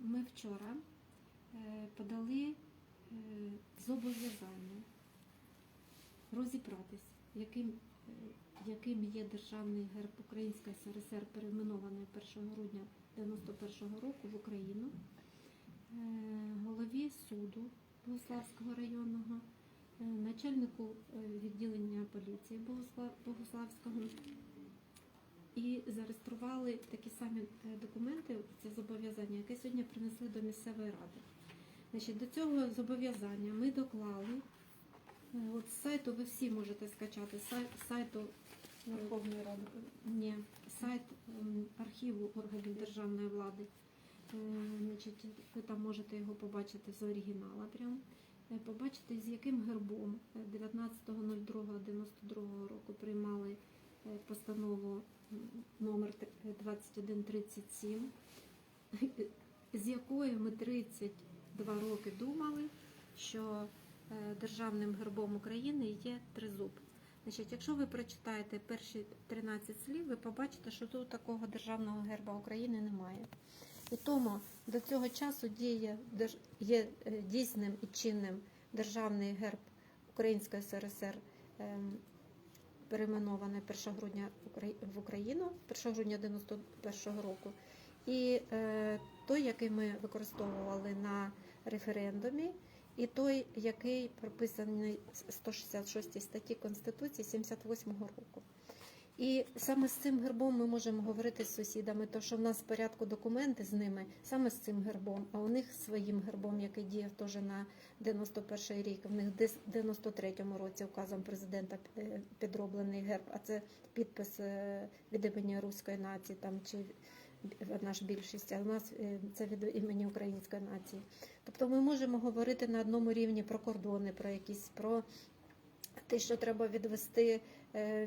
Ми вчора е, подали е, зобов'язання розібратись, яким, е, яким є державний герб Української СРСР, перейменований 1 грудня 91 року в Україну, голові суду Богославського районного, начальнику відділення поліції Богослав- Богославського і зареєстрували такі самі е, документи, це зобов'язання, яке сьогодні принесли до місцевої ради. Значить, до цього зобов'язання ми доклали. е, От з сайту ви всі можете скачати сайт, сайту е, Верховної Ради. ні, сайт ем, архіву органів державної влади. Значить, ви там можете його побачити з оригінала прям. Е, Побачити, з яким гербом е, 19.02.92 року приймали постанову м, номер т- е, 2137, з якою ми 32 роки думали, що е, державним гербом України є тризуб. Значить, якщо ви прочитаєте перші 13 слів, ви побачите, що тут такого державного герба України немає. І тому до цього часу діє, є е, дійсним і чинним державний герб Української СРСР, перейменований 1 грудня в Україну, 1 грудня 91 року. І е, той, який ми використовували на референдумі, і той, який прописаний в 166 статті Конституції 78 року. І саме з цим гербом ми можемо говорити з сусідами, то що в нас в порядку документи з ними саме з цим гербом, а у них своїм гербом, який діяв теж на 91-й рік. В них в 93-му році указом президента е, підроблений герб, а це підпис е, від імені руської нації там чи наш більшість, а у нас е, це від імені української нації. Тобто ми можемо говорити на одному рівні про кордони, про якісь про те, що треба відвести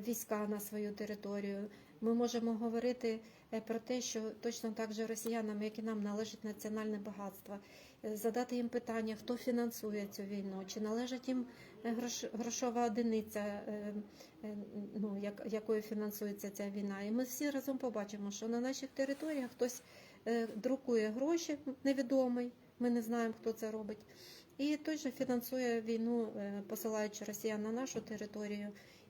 війська на свою територію. Ми можемо говорити е, про те, що точно так же росіянам, як і нам, належить національне багатство, е, задати їм питання, хто фінансує цю війну, чи належить їм е, грош- грошова одиниця, е, е, ну, як, якою фінансується ця війна. І ми всі разом побачимо, що на наших територіях хтось е, друкує гроші, невідомий, ми не знаємо, хто це робить. І той же фінансує війну, е, посилаючи росіян на нашу територію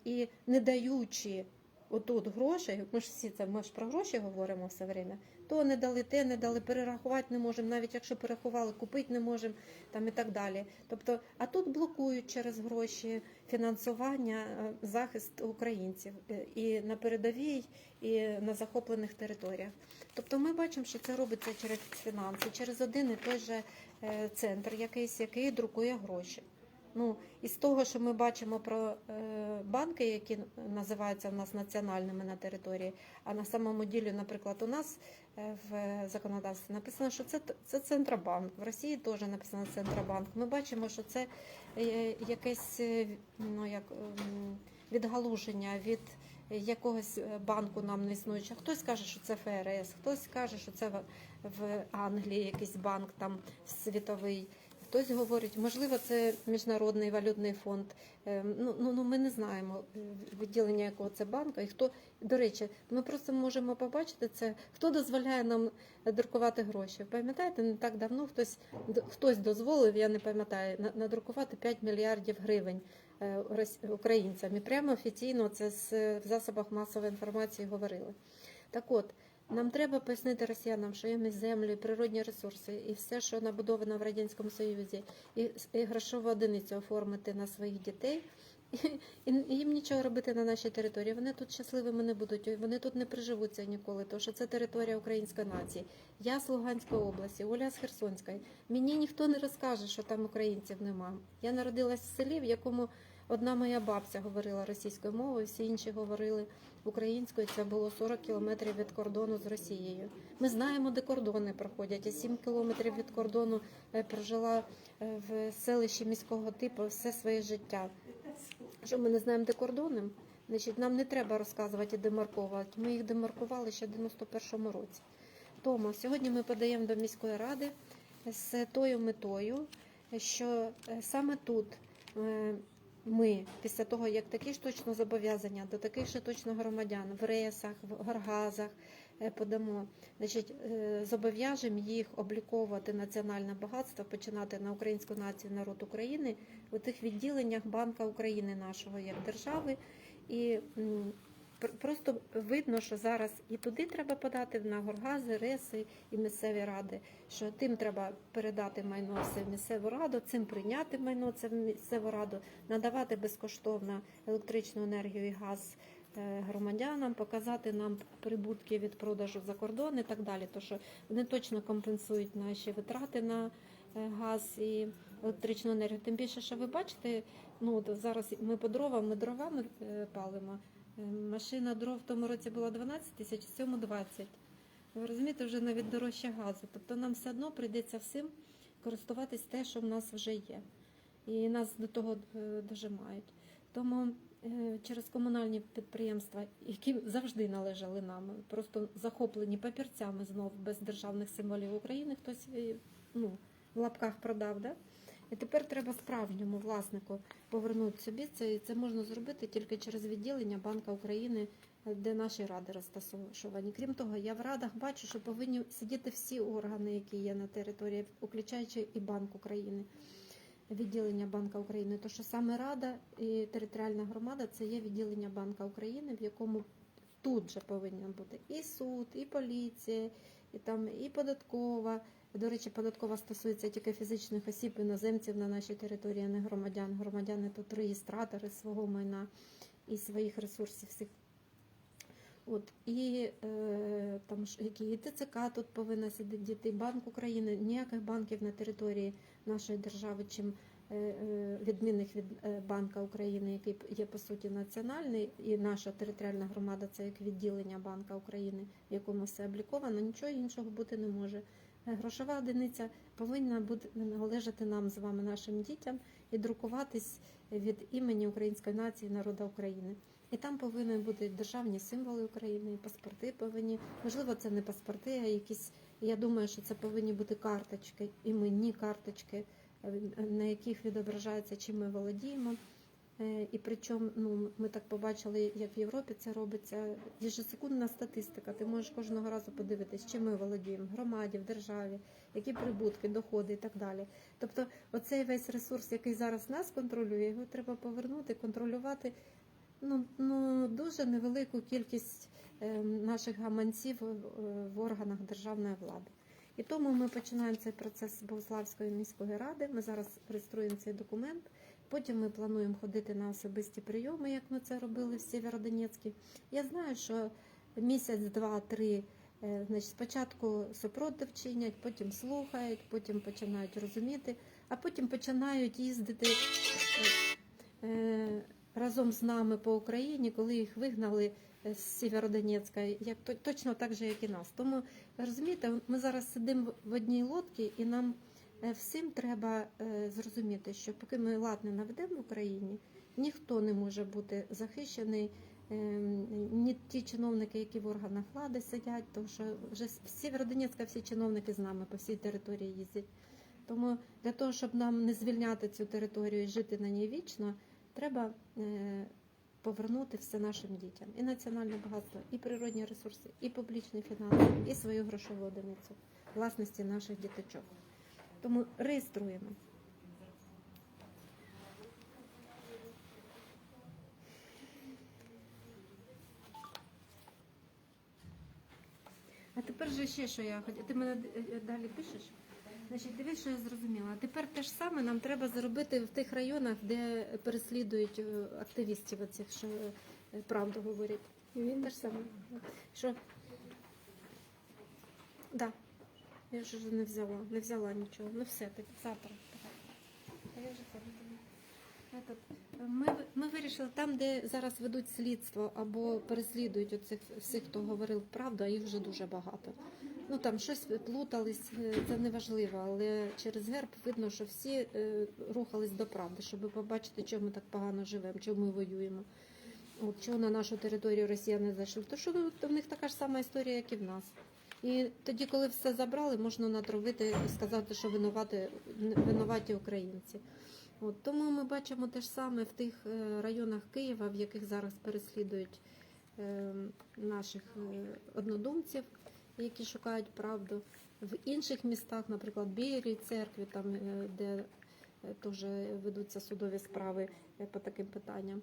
і не даючи отут грошей, ми ж всі це ми ж про гроші говоримо все время, то не дали те, не дали, перерахувати не можемо, навіть якщо перерахували, купити не можемо там і так далі. Тобто, а тут блокують через гроші фінансування, е, захист українців е, і на передовій, і на захоплених територіях. Тобто ми бачимо, що це робиться через фінанси, через один і той же е, центр якийсь, який друкує гроші. Ну, із того, що ми бачимо про е, банки, які називаються в нас національними на території, а на самому ділі, наприклад, у нас е, в законодавстві написано, що це, це Центробанк. В Росії теж написано Центробанк. Ми бачимо, що це е, якесь ну, як, ем, відгалуження від якогось банку нам не існуючого. Хтось каже, що це ФРС, хтось каже, що це в Англії якийсь банк там світовий. Хтось говорить, можливо, це міжнародний валютний фонд. Е, Ну, ну, ну ми не знаємо е, відділення якого це банка. І хто до речі, ми просто можемо побачити це, хто дозволяє нам друкувати гроші. Пам'ятаєте, не так давно хтось хтось дозволив, я не пам'ятаю, надрукувати 5 мільярдів гривень е, українцям. І прямо офіційно це в засобах масової інформації говорили. Так от. Нам треба пояснити росіянам, що їм і землю, і природні ресурси, і все, що набудовано в Радянському Союзі, і, і грошову одиницю оформити на своїх дітей. І, їм нічого робити на нашій території. Вони тут щасливими не будуть, вони тут не приживуться ніколи, тому що це територія української нації. Я з Луганської області, Оля з Херсонської. Мені ніхто не розкаже, що там українців нема. Я народилась в селі, в якому одна моя бабця говорила російською мовою, всі інші говорили українською. Це було 40 кілометрів від кордону з Росією. Ми знаємо, де кордони проходять. Я 7 кілометрів від кордону е, прожила е, в селищі міського типу все своє життя. Що ми не знаємо, де кордони? Значить, нам не треба розказувати і демарковувати. Ми їх демаркували ще в 91-му році. Тому сьогодні ми подаємо до міської ради з тою метою, що е, саме тут ми, після того, як такі ж точно зобов'язання до таких же точно громадян в ресах, в гаргазах, е, подамо, значить, е, зобов'яжемо їх обліковувати національне багатство, починати на українську націю, народ України у тих відділеннях Банка України нашого як держави. І просто видно, що зараз і туди треба подати на горгази, реси і місцеві ради, що тим треба передати майно все в місцеву раду, цим прийняти майно це в місцеву раду, надавати безкоштовно електричну енергію і газ е, громадянам, показати нам прибутки від продажу за кордон і так далі. То що вони точно компенсують наші витрати на е, газ і електричну енергію. Тим більше, що ви бачите, ну зараз ми по дровам, ми дровами е, палимо. Е, Машина дров в тому році була 12 тисяч, в цьому 20. Ви розумієте, вже навіть дорожче газу. Тобто нам все одно прийдеться всім користуватись те, що в нас вже є. І нас до того е, дожимають. Тому е, через комунальні підприємства, які завжди належали нам, просто захоплені папірцями знов без державних символів України, хтось ну, в лапках продав. Да? І тепер треба справжньому власнику повернути собі це. І це можна зробити тільки через відділення Банка України, де наші ради розташовані. Крім того, я в радах бачу, що повинні сидіти всі органи, які є на території, включаючи і Банк України, відділення Банка України. То що саме Рада і територіальна громада це є відділення Банка України, в якому тут же повинен бути і суд, і поліція, і там і податкова. До речі, податкова стосується тільки фізичних осіб, іноземців на нашій території, а не громадян. Громадяни тут реєстратори свого майна і своїх ресурсів всіх. От і е, там які і ТЦК тут повинна сидіти, Банк України, ніяких банків на території нашої держави, чим е, е, відмінних від е, Банка України, який є по суті національний, і наша територіальна громада це як відділення Банка України, в якому все обліковано, нічого іншого бути не може. Грошова одиниця повинна бути належати нам з вами, нашим дітям, і друкуватись від імені української нації, народу України. І там повинні бути державні символи України, і паспорти повинні. Можливо, це не паспорти, а якісь. Я думаю, що це повинні бути карточки, іменні карточки, на яких відображається, чим ми володіємо. Е, І причому ну, ми так побачили, як в Європі це робиться. Єжесекундна статистика. Ти можеш кожного разу подивитись, чим ми володіємо громаді, в державі, які прибутки, доходи і так далі. Тобто, оцей весь ресурс, який зараз нас контролює, його треба повернути, контролювати ну, ну, дуже невелику кількість е, наших гаманців в, в органах державної влади. І тому ми починаємо цей процес з Богославської міської ради. Ми зараз реєструємо цей документ. Потім ми плануємо ходити на особисті прийоми, як ми це робили в Сєвєродонецьку. Я знаю, що місяць, два, три. е, Значить, спочатку супротив чинять, потім слухають, потім починають розуміти, а потім починають їздити е, разом з нами по Україні, коли їх вигнали е, з Сєвєродонецька, як то- точно так же, як і нас. Тому розумієте, ми зараз сидимо в одній лодці, і нам всім треба е, зрозуміти, що поки ми лад не наведемо в Україні, ніхто не може бути захищений. е, Ні ті чиновники, які в органах влади сидять, тому що вже з Сєвєродонецька всі чиновники з нами по всій території їздять. Тому для того, щоб нам не звільняти цю територію і жити на ній вічно, треба е, повернути все нашим дітям і національне багатство, і природні ресурси, і публічні фінанси, і свою грошову одиницю власності наших діточок. Тому реєструємо. А тепер же ще що я хотіла. Ти мене е, далі пишеш? Значить, дивись, що я зрозуміла. А тепер те ж саме нам треба зробити в тих районах, де переслідують е, активістів оцих, що е, правду говорять. І він те ж саме. Що? Да. Я вже не взяла, не взяла нічого. Ну все, так завтра. Этот, Ми, ми вирішили там, де зараз ведуть слідство або переслідують оцих всіх, хто говорив правду, а їх вже дуже багато. Ну там щось плутались, е, це не важливо, але через герб видно, що всі е, рухались до правди, щоб побачити, чому ми так погано живемо, чому ми воюємо. От чого на нашу територію росіяни зайшли. То що ну, в них така ж сама історія, як і в нас. І тоді, коли все забрали, можна натравити і сказати, що винувати, винуваті українці. От, тому ми бачимо те ж саме в тих е, районах Києва, в яких зараз переслідують е, наших е, однодумців, які шукають правду. В інших містах, наприклад, Білій церкві, там, де теж ведуться судові справи е, по таким питанням.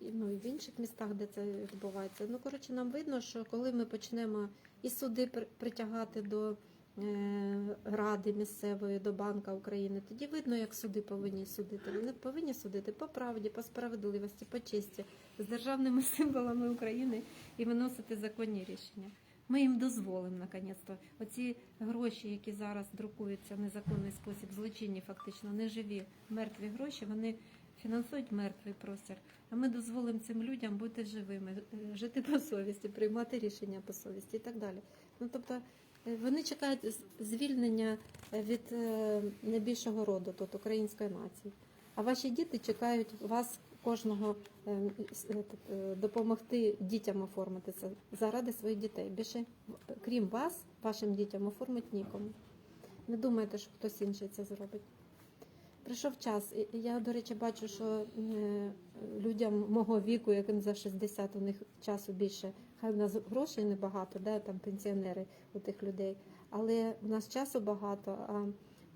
Ну, і в інших містах, де це відбувається. Ну, коротше, нам видно, що коли ми почнемо і суди при- притягати до е, ради місцевої, до Банка України, тоді видно, як суди повинні судити. Вони повинні судити по правді, по справедливості, по честі, з державними символами України і виносити законні рішення. Ми їм дозволимо наконець-то. Оці гроші, які зараз друкуються в незаконний спосіб, злочинні, фактично, неживі, мертві гроші, вони фінансують мертвий простір. А ми дозволимо цим людям бути живими, е, жити по совісті, приймати рішення по совісті і так далі. Ну тобто е, вони чекають звільнення е, від найбільшого роду тут української нації. А ваші діти чекають вас кожного е, е, е, допомогти дітям оформити це заради своїх дітей. Більше крім вас, вашим дітям оформить нікому. Не думайте, що хтось інший це зробить. Прийшов час. Я, до речі, бачу, що людям мого віку, яким за 60, у них часу більше. Хай в нас грошей небагато, да, там пенсіонери у тих людей, але в нас часу багато. А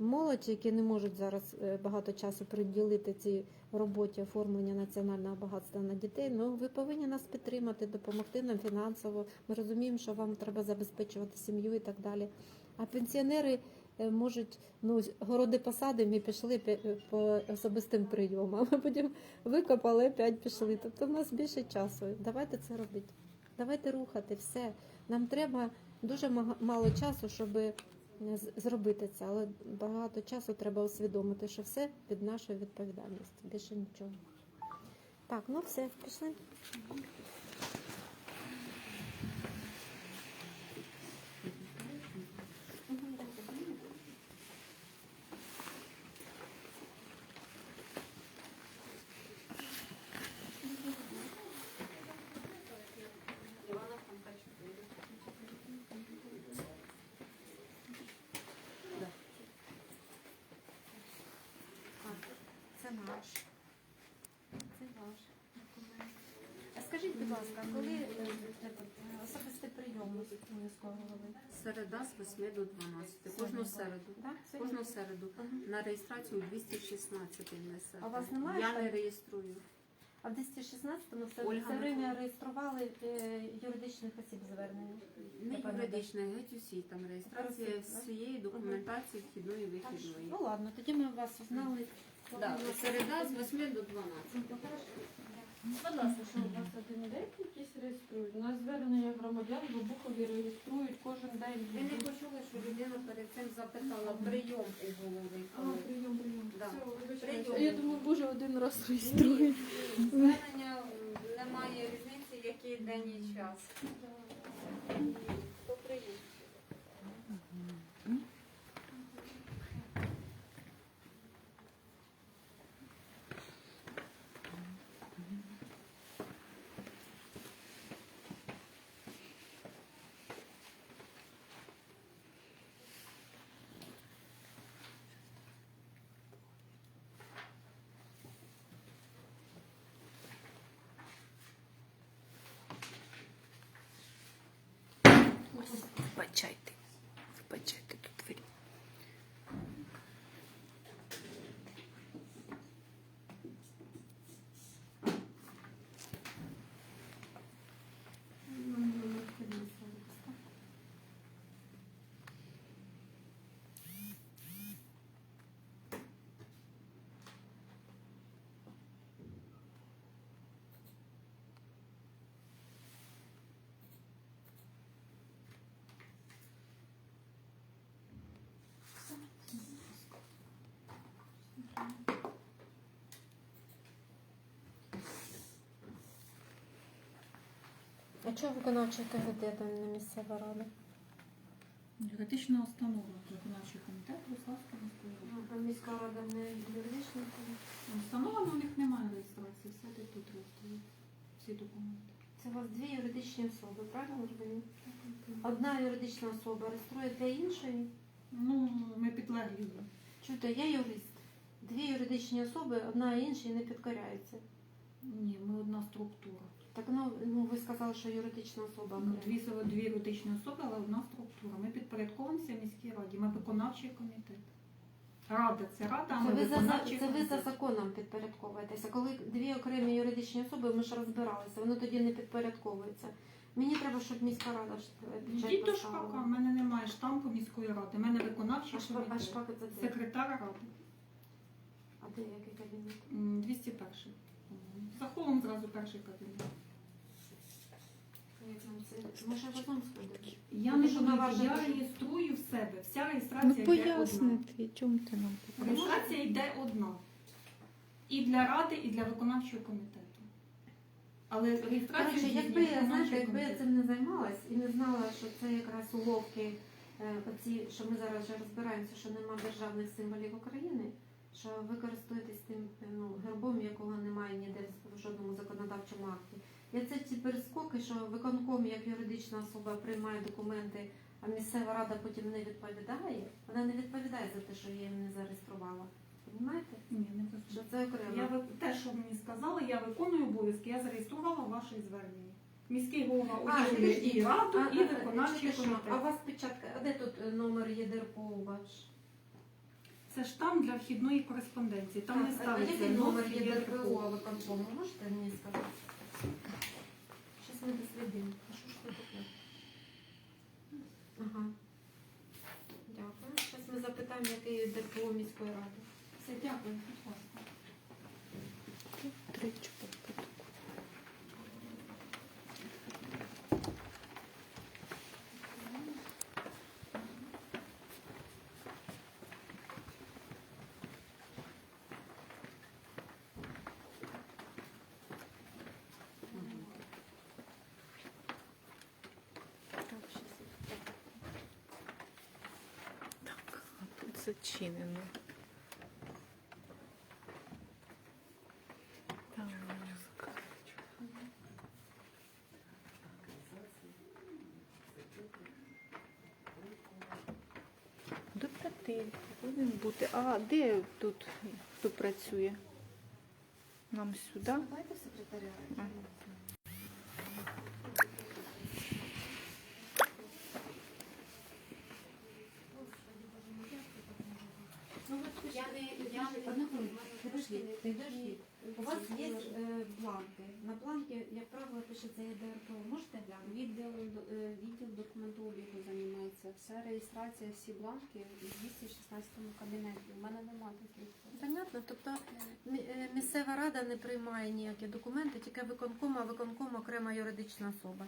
молодь, які не можуть зараз е, багато часу приділити цій роботі оформлення національного багатства на дітей, ну ви повинні нас підтримати, допомогти нам фінансово. Ми розуміємо, що вам треба забезпечувати сім'ю і так далі. А пенсіонери е, можуть ну городи посадимо і пішли по особистим прийомам. А потім викопали, опять пішли. Тобто в нас більше часу. Давайте це робити. Давайте рухати все. Нам треба дуже мало часу, щоб е, зробити це, але багато часу треба усвідомити, що все під нашою відповідальністю. Більше нічого. Так, ну все, пішли. Це наш. Це ваш документ. А скажіть, будь ласка, коли е, е, особистий прийом у міського голови? Середа з 8 до 12. Кожну середу. Так? Кожну середу. На реєстрацію 216 несе. А у вас немає Я не реєструю. А в 216-му все, Ольга все время реєстрували е, юридичних осіб звернення. Не юридична, геть усі. Там реєстрація да? всієї документації вхідної і вихідної. Ну ладно, тоді ми вас узнали. Да, середа з 8 до 12. Будь ласка, що у вас? 21 якісь реєструють. У нас звернення громадян в Обухові реєструють кожен день. Ви не почули, що людина перед цим запитала прийом у голови. А, прийом, прийом. Да. Все. Прийом. Я думаю, боже, один раз реєструють. Звернення м, немає різниці, який день і час. То accetta. А чого виконавчий комітет а не місцева рада? Юридична установа, виконавчий комітет Руславської міської ради. А міська рада не юридична? Установа, але у них немає реєстрації, все тут тут реєструють. Всі документи. Це у вас дві юридичні особи, правильно розумію? Одна юридична особа реєструє для іншої. Ну, ми підлеглі. Чуєте, я юрист. Дві юридичні особи, одна іншій не підкоряється. Ні, ми одна структура. Так ну, ну ви сказали, що юридична особа. Ну, окремо. Дві, дві юридичні особи, але одна структура. Ми підпорядковуємося міській раді, ми виконавчий комітет. Рада це рада, а Це ми ви, за, виконавчий це ви за комітет. законом підпорядковуєтеся. Коли дві окремі юридичні особи, ми ж розбиралися, воно тоді не підпорядковується. Мені треба, щоб міська рада ж е, печать Йдіть до поставила. шпака, в мене немає штампу міської ради, в мене виконавчий А комітет. шпак це де? Секретар ради. А де який кабінет? М, 201. За холом зразу перший кабінет. Сходити? Я не буду, я реєструю в себе. Вся Ну реєстрація йде одна. пояснити, чому ти нам Реєстрація йде одна. І для ради, і для виконавчого комітету. Але реєстрація Коротше, здійснює якби я знаєте, виконавчий якби я комітет. цим не займалась і не знала, що це якраз уловки, е, оці, що ми зараз вже розбираємося, що нема державних символів України, що ви користуєтесь тим е, ну, гербом, якого немає ніде в жодному законодавчому акті. Я це ці перескоки, що виконком як юридична особа приймає документи, а місцева рада потім не відповідає. Вона не відповідає за те, що я її не зареєструвала. Понімаєте? Ні, не Що це окремо. Я ви- те, що мені сказали, я виконую обов'язки, я зареєструвала ваше звернення. Міський голова А, підождіть. і раду, А, і а, виконавчий що? комітет. А у вас печатка, а де тут е, номер ЄДРПО ваш? Це штам для вхідної кореспонденції. Там не ставиться який номер є ДПО, а ви виконкому? Можете мені сказати? Щось ми дослідимо. А що ж це таке? Ага. Дякую. Зараз ми запитаємо, який ДПО міської ради. Все, дякую, будь ласка. три чупа Так, а тут зачинено. Так. До повинен бути. А де тут хто працює? Нам сюди? Давайте секретаря. А. Ну, вот я не, я не, одну хвилину. Подожди, подожди. У вас є е, бланки. На бланки, як правило, пишеться ЄДРПО. Можете глянути? Відділ, е, відділ документообігу займається. Вся реєстрація, всі бланки в 216 кабінеті. У мене немає таких. Понятно, тобто мі- е, місцева рада не приймає ніякі документи, тільки виконком, а виконком окрема юридична особа.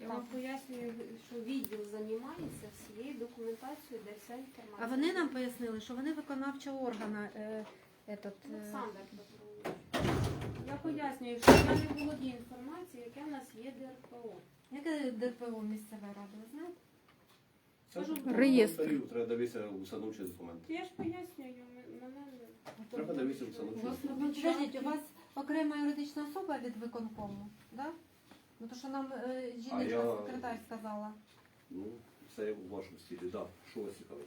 Я вам пояснюю, що відділ займається всією документацією, де вся інформація. А вони нам пояснили, що вони виконавчого органа. Е, этот, е, Олександр Петрович. Я пояснюю, що я не володію інформацією, яке в нас є ДРПО. яке ДРПО місцевої ради, ви знаєте? Реєстр. Треба дивитися установчі документи. Я ж пояснюю, м- мене не- Треба дивитися У вас документи. у вас окрема юридична особа від виконкому, да? Ну то що нам е, жіночка я- секретар сказала. Ну, це у вашому стилі, так. Що вас цікавить?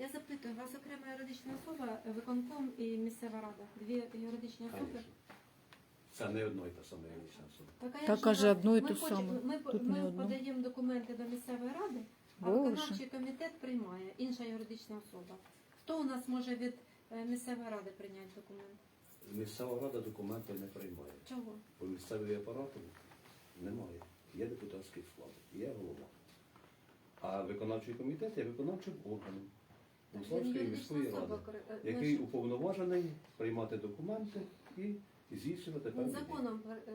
Я запитую, у вас окрема юридична особа, е, виконком і місцева рада. Дві юридичні особи. Це не одно і те саме юридична особа. Так, а я Так, ж каже, одну і ми ту хочемо- Ми, Тут ми не одну. подаємо документи до місцевої ради, а Боже. виконавчий комітет приймає, інша юридична особа. Хто у нас може від е, місцевої ради прийняти документ? Місцева рада документи не приймає. Чого? Бо місцевої апарату немає. Є депутатський склад, є голова. А виконавчий комітет є виконавчим органом Юридична міської ради, е, який уповноважений приймати документи і здійснювати певні законом е,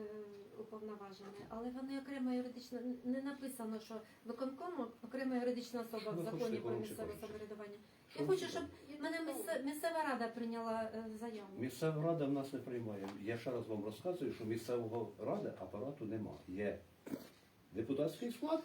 уповноважений, але вони окрема юридична не написано, що виконком окрема юридична особа в законі про місцеве самоврядування. Я хочу, щоб мене місце- місцева рада прийняла е, заяву. Місцева рада в нас не приймає. Я ще раз вам розказую, що місцевого ради апарату нема. Є депутатський склад,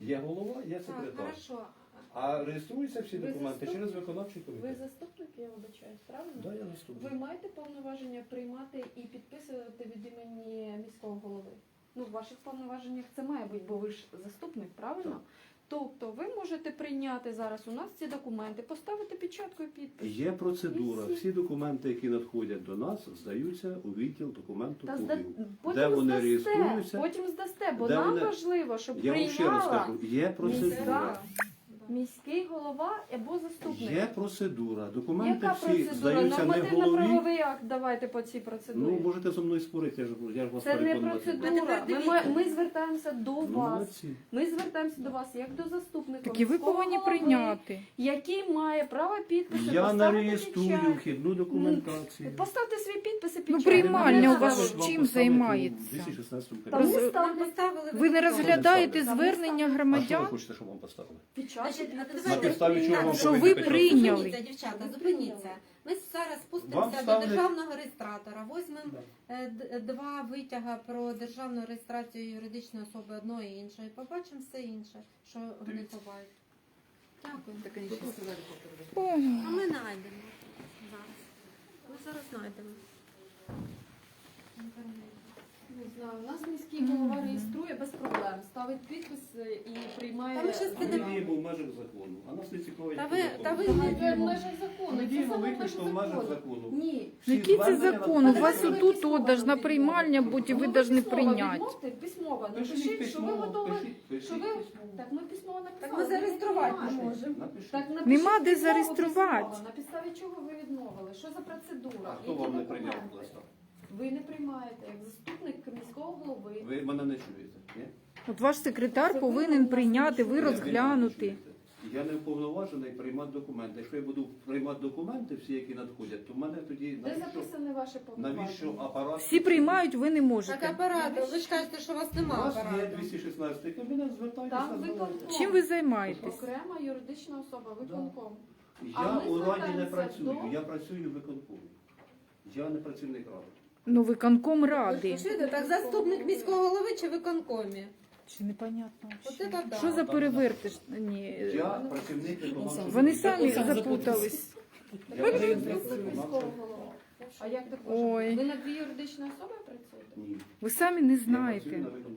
є голова, є Так, секретар. хорошо. А реєструються всі Ви документи заступник? через виконавчий Ви комітет. заступник, я вибачаюсь, правильно? Да, я Ви заступник. маєте повноваження приймати і підписувати від імені міського голови. Ну, в ваших повноваженнях це має бути, бо ви ж заступник, правильно? Тобто ви можете прийняти зараз у нас ці документи, поставити печатку і підпис. Є процедура. Всі. Документи, які надходять до нас, здаються у відділ документу Та зда... обігу. потім Де вони здасте, реєструються? потім здасте, бо Де нам вони- важливо, щоб Я вам ще раз приймала кажу, є процедура. міська, міський голова або заступник. Є процедура. Документи Яка всі процедура? здаються не голові. Нормативно-правовий акт давайте по цій процедурі. Ну, можете зі мною спорити, я ж, я ж вас Це не переконувати. буду. процедура. Тепер Ми, ми звертаємося до Ну, вас. молодці. Ми звертаємося до вас як до заступника. Так і ви міського повинні голови, прийняти. Який має право підпису. Я поставити нареєструю печать. вхідну документацію. Поставте свій підпис і Ну, печать. приймальня у вас. Чим займається? у 2016 Та. Роз- Ви не розглядаєте ми звернення А що ви громадян? хочете, щоб вам поставили? Печать. Значить, На підставі чого вам Що повинні ви печатку? прийняли? Зупиніться, дівчата, зупиніться. Ми зараз Вам спустимося до ставлять- державного реєстратора, візьмемо е, д- два витяга про державну реєстрацію юридичної особи одної і іншої. Побачимо все інше, що вони ховають. Дякую. А ми знайдемо зараз. Ми зараз знайдемо. Не знаю, у нас міський голова реєструє без проблем, ставить підпис е, і приймає. Та ми щас Ми підемо. діємо в межах закону. А нас не цікавить. Та ви- закон. та ви- ми в межах закону. Ми Це діємо саме виключно в межах закону. закону. Ні. Всі Який це звернення закон? У вас отут письмово должна приймальня бути, і ви Ну, повинні письмово прийняти. відмовте, Письмово. Напишіть Напишіть, що ви письмово, готові. пишіть, пишіть що ви- письмово. Так ми письмово написали. Так ми зареєструвати не можемо. Напишіть. Так напишіть Нема де письмово, зареєструвати. письмово. На підставі чого ви відмовили? Що за процедура? А хто Які вам не документи? прийняв листа? Ви не приймаєте як заступник міського голови. Ви мене не чуєте? Ні? От ваш секретар повинен прийняти, ви розглянути. Я не уповноважений приймати документи. Якщо я буду приймати документи, всі, які надходять, то в мене тоді Де навіщо, записане ваше навіщо апарат? Всі приймають, ви не Так можете. апарат, ви ж кажете, що у вас У немає вас є апарату. 216 кабінет, звертайтеся. Там виконком. Чим ви займаєтесь? Окрема юридична особа, виконком. А Я ми у раді не звертаємося працюю, до- я працюю виконкомі. Я не працівник ради. Ну, виконком ради. Чуєте, так заступник міського голови чи виконкомі? Чи непонятно От це да. Що за перевертиш? Ні. Я працівник виконавчого Вони самі запутались. Я Заступник міського голови. А як так Ой. Ви на дві юридичні особи працюєте? Ні. Ви самі не Я працюю знаєте. на виконкомі.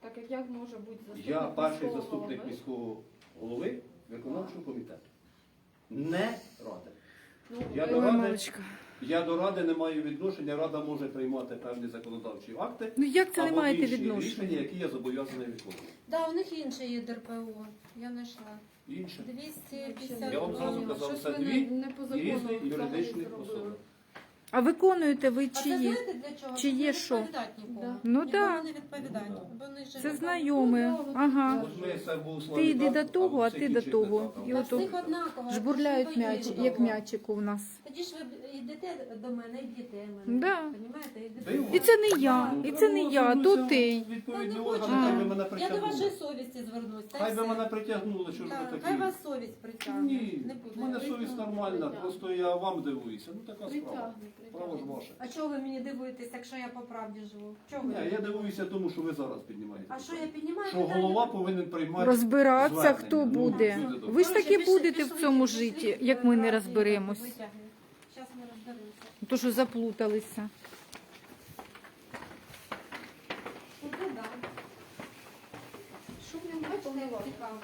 Так як як може бути заступник Я перший міського заступник голови? міського голови виконавчого комітету. Не ради. Ну, Я ви- до ради, мамочка. Я до ради не маю відношення. Рада може приймати певні законодавчі акти. Ну як це не або маєте інші відношення? рішення, які я зобов'язаний виконувати. Да, у них інше є ДРПО. Я знайшла. Інше. 250. Я вам зразу казав, Щось це ви дві не- не по закону Різні взагалі юридичні зробили. особи. А виконуєте ви А чи це є? знаєте для чого? Чи є що? відповідати нікому. Да. Ну Нікому так, не відповідати. Вони ж це знайоме. Ну, Ага. от От Ти йди до того, а ти до того. І Та ото всіх однаково. Жбурляють м'яч, як м'ячик у нас. Тоді ж ви йдете до мене, йдете мене. Да. Понімаєте? І це не я, Ну, і це не я, то ти. Відповідні органи, хай би мене Я до притягнули. вашої совісті звернусь. та й Хай би все. мене притягнули, що ж Так, ви Хай такі. вас совість притягне. Ні, Не в буде. мене совість нормальна, Притягне. просто я вам дивуюся. Ну така справа. Притягне, Право ж притягне. ваше. А чого ви мені дивуєтесь, якщо я по правді живу? Чого ви? Ні, я дивуюся тому, що ви зараз піднімаєте. А що я піднімаю? Що питання? голова повинен приймати Розбиратися, звернення. хто Ну, буде. люди добрі. Ви ж таки будете в цьому житті, як ми не розберемось. витягни. Ми розберемося. То що заплуталися. Ну, це да. Повноважень? цікаво.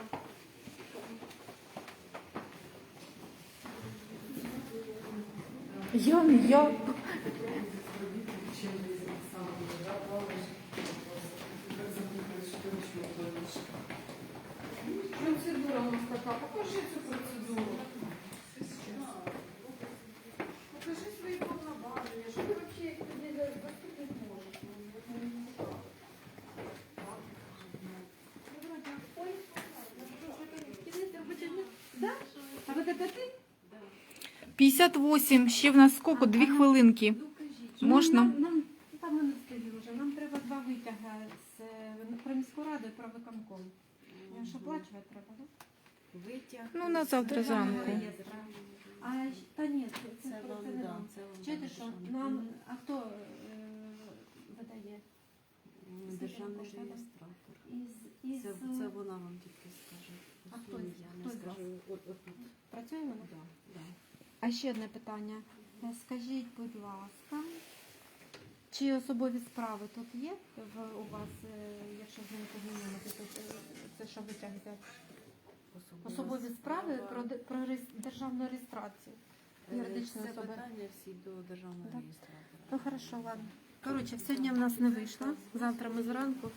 Не. Процедура у нас така. Покажи цю процедуру. Покажи свої повноваження. Що ти взагалі як тобі заступник можеш? А вот это ты? 58, ще в нас скільки? Дві хвилинки. Можна? Нам, нам, там не встигли вже. Нам треба два витяги з е, про міську раду і про виконком. Я ж оплачувати треба, так? Витяг. Ну, на завтра зранку. А та ні, це, це, не нам. вам Чуєте, що нам, а хто е, видає? Державний реєстратор. Із, із, Це, це вона вам тільки скаже. А хто із- хто не із скажу. От, от, от. працює вона? Да, да. А ще одне питання. Е, Скажіть, будь ласка, Чи особові справи тут є у вас, е, якщо з ними познайомитися, це, це що витяг взяти? Особові справи про, про державну реєстрацію. Це особи. питання всі до державного Так. реєстратора. Ну хорошо, ладно. Коротше, сьогодні в нас не вийшло. Завтра ми зранку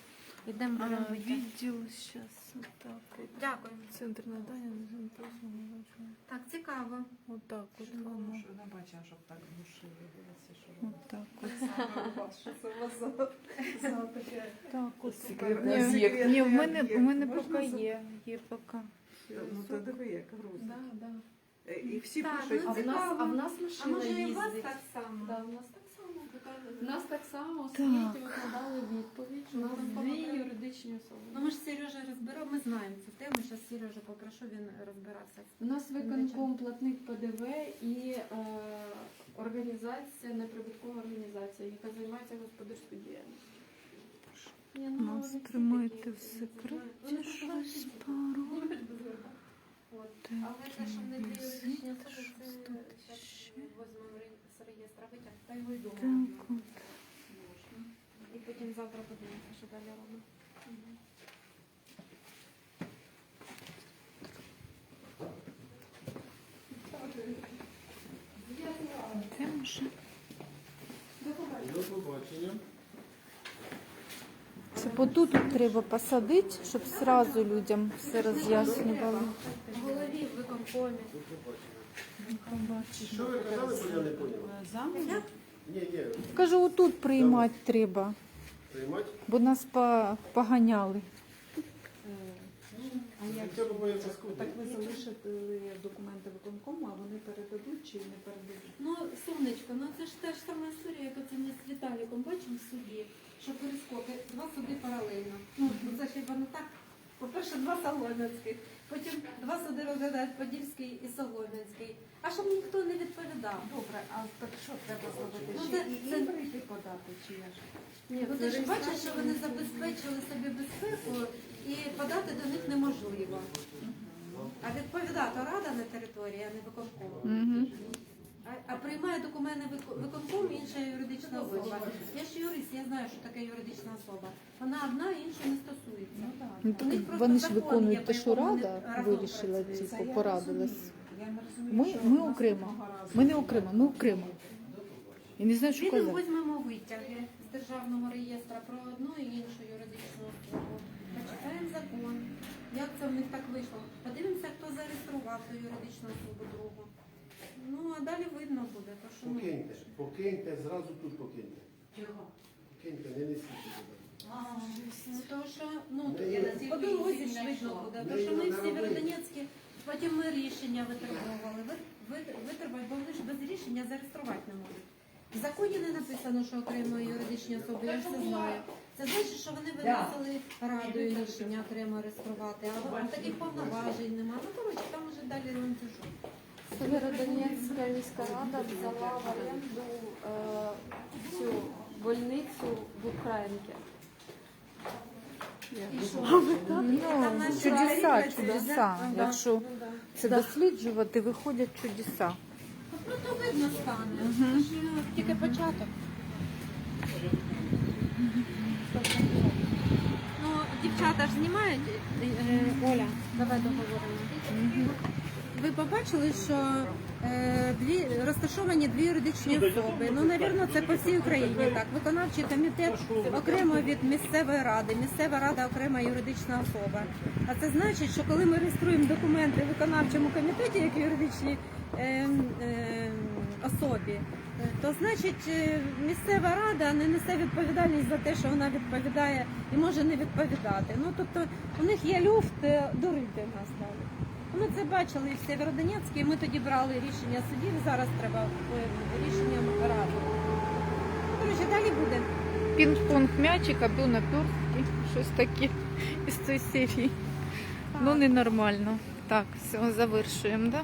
йдемо витяг. Відділ зараз отак. от. Дякую. Центр надання державної послуги. Так, цікаво. Отак от Ну, воно. що не бачила, щоб так що Отак от. Так от. Ні, ні, в мене, в мене поки є. Є поки. Ну, то диви, як грустно. Да, да. Е, І всі Так, пишуть, ну, А в нас, а в нас А може і у вас так само? Да, у нас так само. Така- У нас так само освіті викладали відповідь. що У нас дві юридичні особи. Ну ми ж Сережа розберемо, ми знаємо цю тему. Зараз Сережа попрошу, він розбирався. У нас виконком платник ПДВ і е, організація, неприбуткова організація, яка займається господарською діяльністю. Ні, ну, Нас тримаєте в секреті щось пару. Але те, що не для юридичні особи, що це тут ще? З реєстра витяг, та його й дома. Так от. І потім завтра подивимося, що далі робимо. Де може? До побачення. Це бо тут треба посадити, щоб зразу людям все роз'яснювали. В голові в виконкомі. Що ви казали, бо я не поняла? замок. Ні, ні, Кажу, отут приймати треба, приймати. бо нас по- поганяли. А як Життя буває паскудне. так ви залишили документи виконкому, а вони передадуть чи не передадуть? Ну, сонечко, ну це ж та ж сама історія, як оце ми з Віталіком бачимо в суді, що перескоки, два суди паралельно. Ну, це ж воно так. По-перше, два Солом'янських, потім два суди розглядають Подільський і Солом'янський. А щоб ніхто не відповідав. Добре, а так що треба зробити? Ну, Ще це- і це- їм подати, чи я ж? Ні, ну ти ж бачиш, що вони забезпечили собі безпеку і подати до них неможливо. А відповідати рада на території, а не виконком. Угу. А, приймає документи вик- виконком інша юридична особа. Я ж юрист, я знаю, що таке юридична особа. Вона одна, інша не стосується. Ну, У них так просто вони ж закон виконують є, те, що рада вирішила. Типу, порадилась. Ми, ми окремо. разу. Ми не окремо, ми окремо. Я не знаю, що казати. візьмемо витяги з державного реєстра про одну і іншу юридичну особу. Почитаємо закон. Як це в них так вийшло? Подивимося, хто зареєстрував ту юридичну особу другу. Ну, а далі видно буде, то що ми. Покиньте, покиньте, зразу тут покиньте. Чого? Покиньте, не несіть туди. Ну, то що, ну, Ми- по дорозі ж видно буде. Ми Тому що ми в наробили. Сєвєродонецькі, потім ми рішення витребували. Ви- бо вони ж без рішення зареєструвати не можуть. В законі не написано, що окремо юридичні особи, я ж це знаю. Це значить, що вони виносили радою рішення окремо реєструвати, а таких повноважень немає. Ну, коротше, там вже далі ланцюжок. Северодонецька міська рада взяла в оренду е, цю больницю в Українці. Ну, чудеса, чудеса. Якщо Ну, це досліджувати, виходять чудеса. Ну, то видно стане. Це ж е, тільки початок. Ну, дівчата ж знімають. Е, Оля, давай договоримо. Ви побачили, що е, дві розташовані дві юридичні особи. Ну, навірно, це по всій Україні так. Виконавчий комітет окремо від місцевої ради, місцева рада окрема юридична особа. А це значить, що коли ми реєструємо документи в виконавчому комітеті як юридичній е, е, особі, то значить е, місцева рада не несе відповідальність за те, що вона відповідає і може не відповідати. Ну тобто у них є люфт е, дурити нас далі. Ми це бачили в Сєвєродонецькій, ми тоді брали рішення судів, зараз треба е, рішенням ради. Коротше, далі буде. Пінг-понг м'ячик, або наперстки, щось таке із цієї серії. Ну, ненормально. Так, все, завершуємо, да?